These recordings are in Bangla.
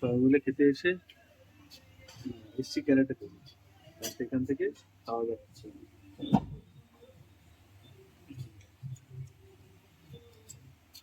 সবাই খেতে এসে, এসছি ক্যারাটেতে আর সেখান থেকে খাওয়া দাওয়া হচ্ছে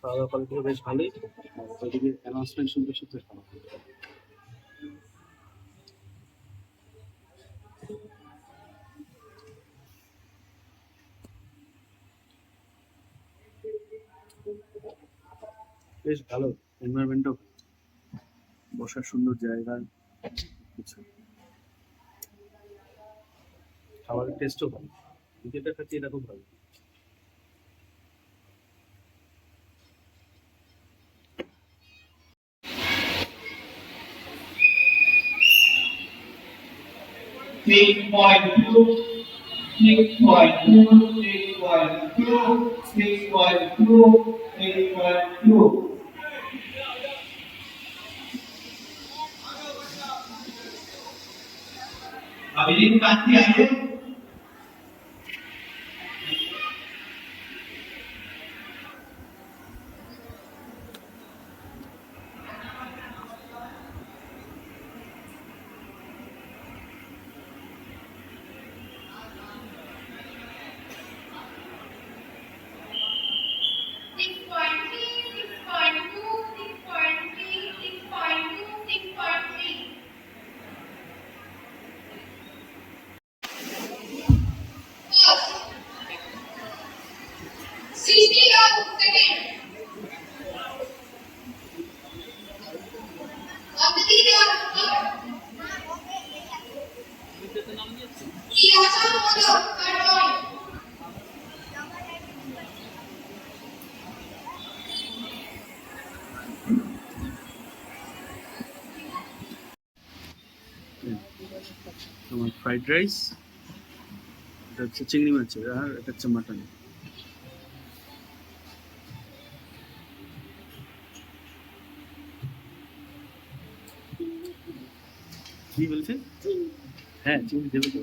খাওয়া দাওয়া বেশ ভালোই। অ্যানাউন্সমেন্ট বেশ ভালো। এনভায়রনমেন্টও বসার সুন্দর জায়গা কিছু খাবারের টেস্টও ভালো যেটা খাচ্ছি এটা খুব ভালো six point two, six point two, six point two, six point two. Abhijit कांति आहे তোমার ফ্রাইড রাইস এটা হচ্ছে চিংড়ি মাছের আর এটা হচ্ছে মাটন কি বলছে হ্যাঁ চিংড়ি দেবে তো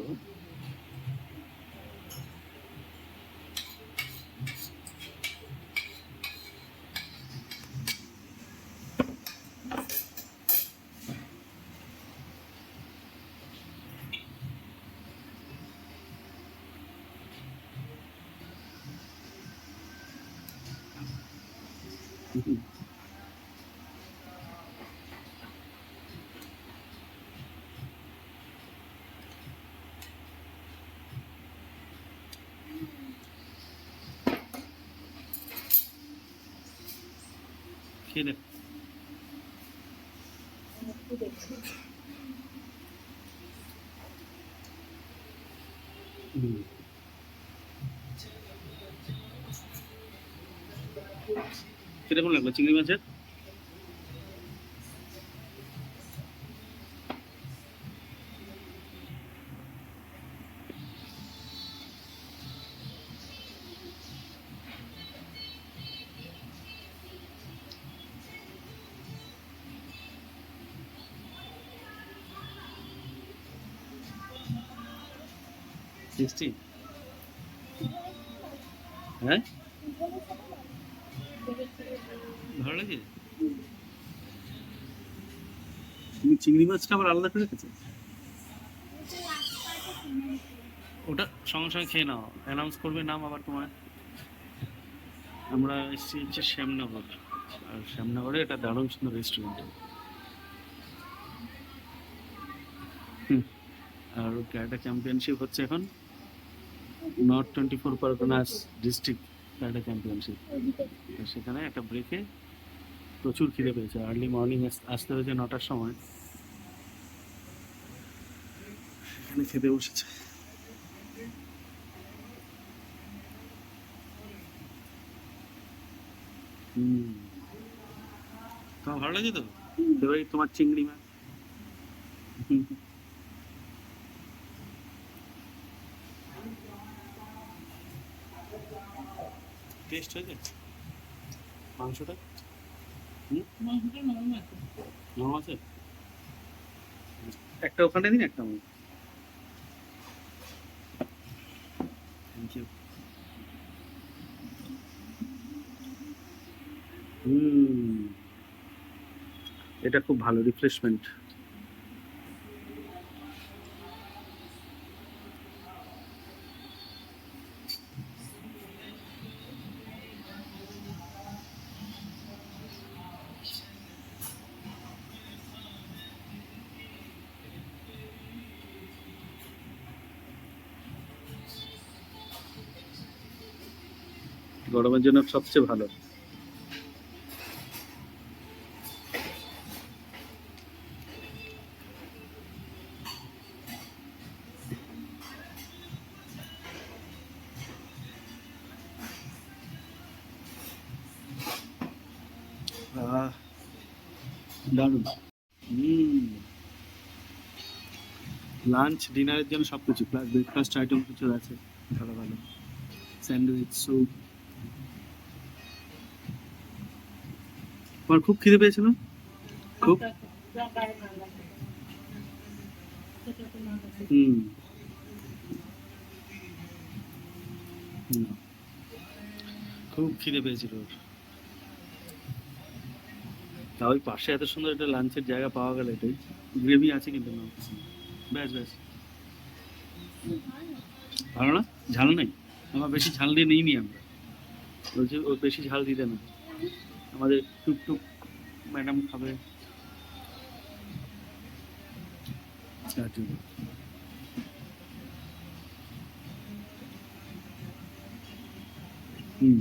খেয়ে দেখ হুম। কীরকম লাগল? চিংড়ি মাছের? টেস্টি হ্যাঁ? ভালো লাগে? তুমি চিংড়ি মাছটা আবার আলাদা করে রেখেছো ওটা সঙ্গে সঙ্গে খেয়ে নাও। অ্যানাউন্স করবে নাম আবার তোমার। আমরা এসেছি হচ্ছে শ্যামনগর। আর শ্যামনগরে এটা দারুণ সুন্দর রেস্টুরেন্ট আর ক্যারাটা চ্যাম্পিয়নশিপ হচ্ছে এখন। North twenty four Parganas district championship সেখানে একটা ব্রেকে প্রচুর খিদে পেয়েছে। আর্লি মর্নিং আসতে হয়েছে নটার সময়। সেখানে খেতে বসেছে। হুম। তোমার ভালো লাগে তো? তোমার চিংড়ি মাছ। টেস্ট হয়েছে? মাংসটা? হুম? নরম আছে। একটা ওখানে দিন একটা আমি থ্যাংক ইউ হুম। এটা খুব ভালো রিফ্রেশমেন্ট গরমের জন্য সবচেয়ে ভালো। লাঞ্চ, ডিনারের জন্য সব কিছু প্লাস ব্রেকফাস্ট আইটেম কিছু আছে, ভালো ভালো। Sandwich, soup. তোমার খুব খিদে পেয়েছিল খুব? হুম। খুব খিদে পেয়েছিল তা ওই পাশে এত সুন্দর একটা লাঞ্চের জায়গা পাওয়া গেল এটাই। গ্রেভি আছে কিন্তু না ব্যাস ব্যাস। ভালো না? ঝাল নেই? আমার বেশি ঝাল দিয়ে নিইনি আমরা। বলছি ও বেশি ঝাল দিতে না। আমাদের টুকটুক ম্যাডাম খাবে জন্য। হুম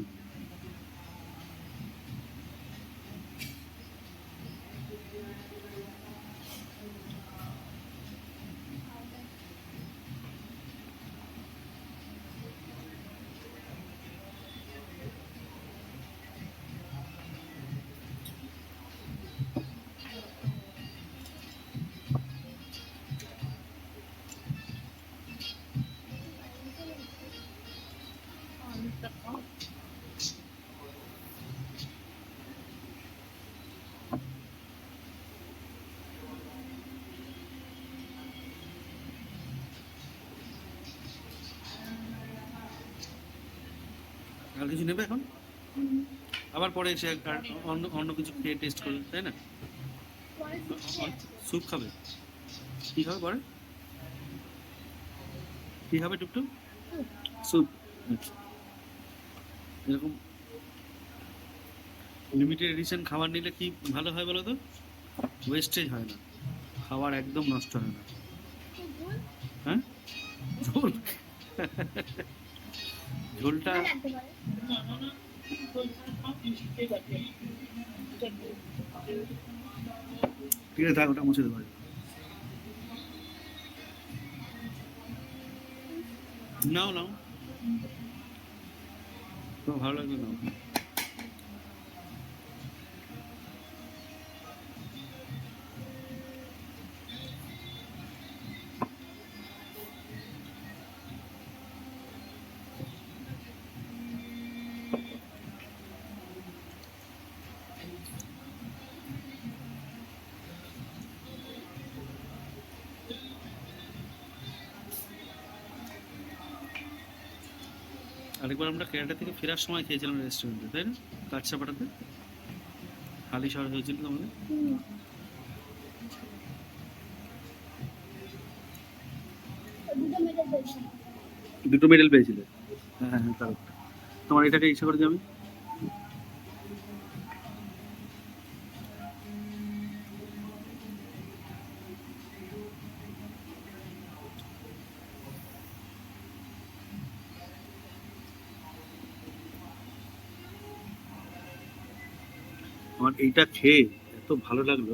আর কিছু নেবে এখন? আবার পরে এসে অন্য অন্য কিছু খেয়ে টেস্ট করবে তাই না? স্যুপ খাবে? কি খাবে পরে? কি খাবে টুকটুক? স্যুপ আচ্ছা। এরকম লিমিটেড এডিশন খাবার নিলে কি ভালো হয় বলো তো? ওয়েস্টেজ হয় না। খাবার একদম নষ্ট হয় না। হ্যাঁ? ঝোল? ঝোলটা ঠিক আছে থাক ওটা মুছে দেবো। নাও নাও। ভালো লাগবে নাও। আরেকবার আমরা কেরাটা থেকে ফেরার সময় খেয়েছিলাম রেস্টুরেন্টে তাই না? কাটসাপাটাতে হালি শহর হয়েছিল তোমাদের দুটো মেডেল পেয়েছিলে? হ্যাঁ হ্যাঁ হ্যাঁ তার তোমার এটাকে ইচ্ছা করে যাবে? আমার এইটা খেয়ে এত ভালো লাগল।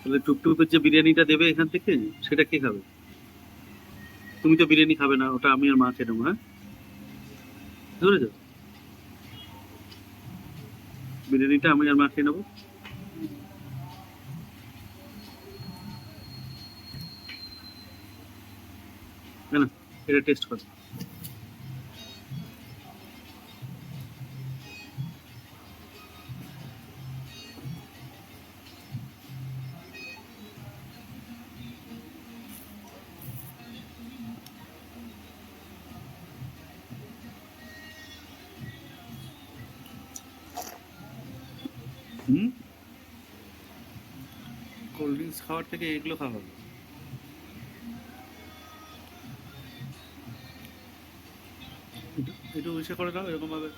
তাহলে টুকটুকের যে বিরিয়ানিটা দেবে এখান থেকে, সেটা কে খাবে? তুমি তো বিরিয়ানি খাবে না, ওটা আমি আর মা খেয়ে নেব হ্যাঁ? বুঝেছ বিরিয়ানিটা আমি আর মা খেয়ে নেব। এটা টেস্ট করে। হুম কোল্ড ড্রিঙ্কস খাওয়ার থেকে এগুলো খাওয়া হবে। একটু- ইসে করে দাও এরকম ভাবে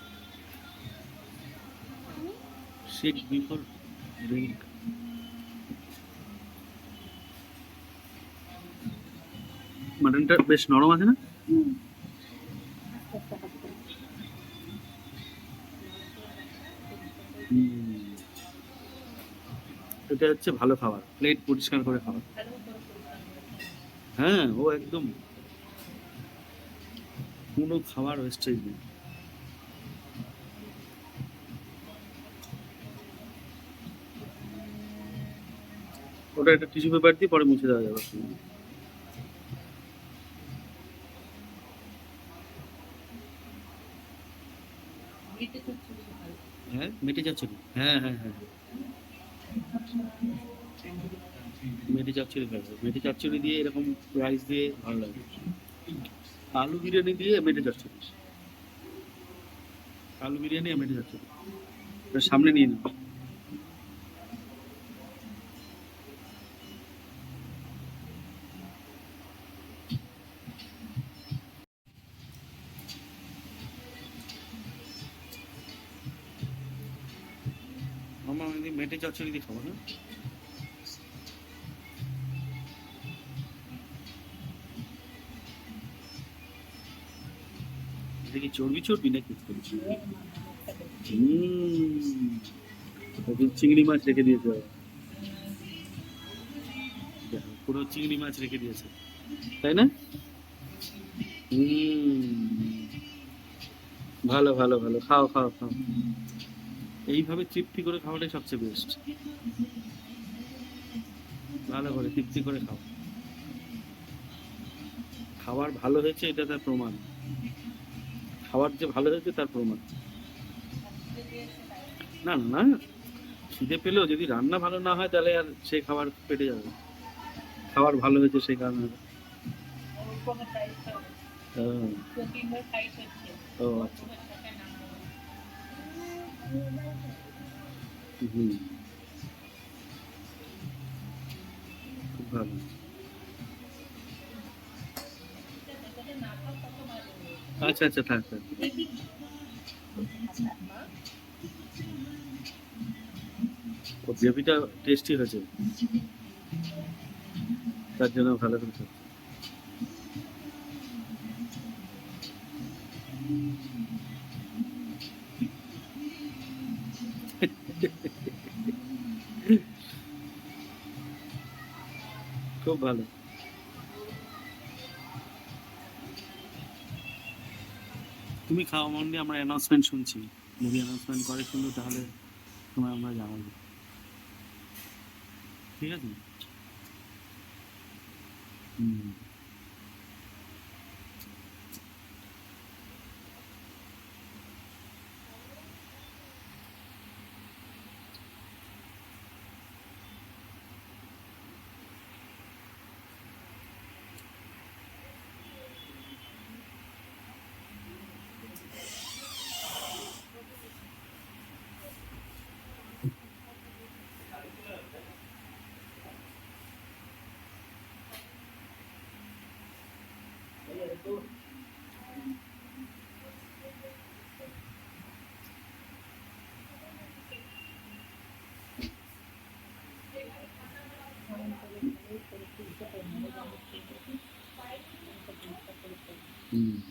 শেক বিফোর ড্রিঙ্ক মাটনটা বেশ নরম আছে না। এটা হচ্ছে ভালো খাবার প্লেট পরিষ্কার করে খাবার। হ্যাঁ ও একদম। কোনো খাবার ওয়েস্টেজ নেই। ওটা একটা টিস্যু পেপার দিয়ে পরে মুছে দেওয়া যাবে। হ্যাঁ মেটে যাচ্ছে না। হ্যাঁ হ্যাঁ হ্যাঁ। মেটে চচ্চড়ি খাবে মেটে চচ্চড়ি দিয়ে এরকম রাইস দিয়ে ভালো লাগে। আলু বিরিয়ানি দিয়ে মেটে যাচ্ছে আলু বিরিয়ানি মেটে যাচ্ছে সামনে নিয়ে মামা মেটে চচ্চড়ি দিয়ে খাব না কি চর্বি চর্বি নাকি হুম, চিংড়ি মাছ রেখে দিয়েছে। দেখো, পুরো চিংড়ি মাছ রেখে দিয়েছে। তাই না? ভালো ভালো ভালো। খাও খাও খাও। এইভাবে তৃপ্তি করে খাওয়াটাই সবচেয়ে বেস্ট ভালো করে তৃপ্তি করে খাও। খাবার ভালো হয়েছে এটা তার প্রমাণ। খাবার যে ভালো হয়েছে তার প্রমাণ। না না, খিদে পেলেও যদি রান্না ভালো না হয় তাহলে আর সেই খাবার পেটে যাবে খাবার ভালো হয়েছে সেই কারণে। ও আচ্ছা। হুম। খুব ভালো। আচ্ছা আচ্ছা থাক থাক। টেস্টি হয়েছে। তার জন্য ভালো খুব ভালো। তুমি খাওয়া মন দিয়ে আমরা অ্যানাউন্সমেন্ট শুনছি। মুভি অ্যানাউন্সমেন্ট করে শুনলো তাহলে তোমায় আমরা জানাব। ঠিক আছে? হুম। Mm.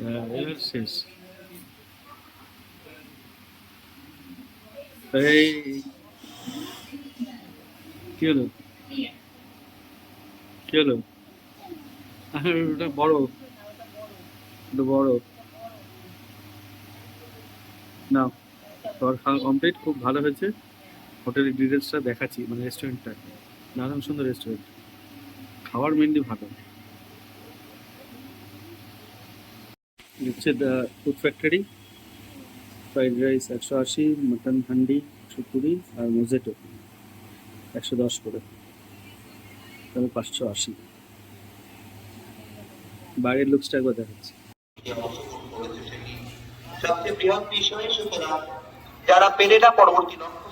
এবার শেষ এই কি হলো কি হলো ওটা বড় ওটা বড় না খাওয়া কমপ্লিট খুব ভালো হয়েছে। হোটেলের ডিটেলসটা দেখাচ্ছি মানে রেস্টুরেন্টটা দারুণ সুন্দর রেস্টুরেন্ট খাবার মেনলি ভালো। হচ্ছে ফুড ফ্যাক্টরি ফ্রাইড রাইস একশো আশি মাটন হান্ডি একশো কুড়ি আর মোজেটো একশো দশ করে। তাহলে পাঁচশো আশি। বাইরের লুকসটা একবার দেখাচ্ছি। সবচেয়ে যারা পেরে না পরবর্তী লক্ষ্য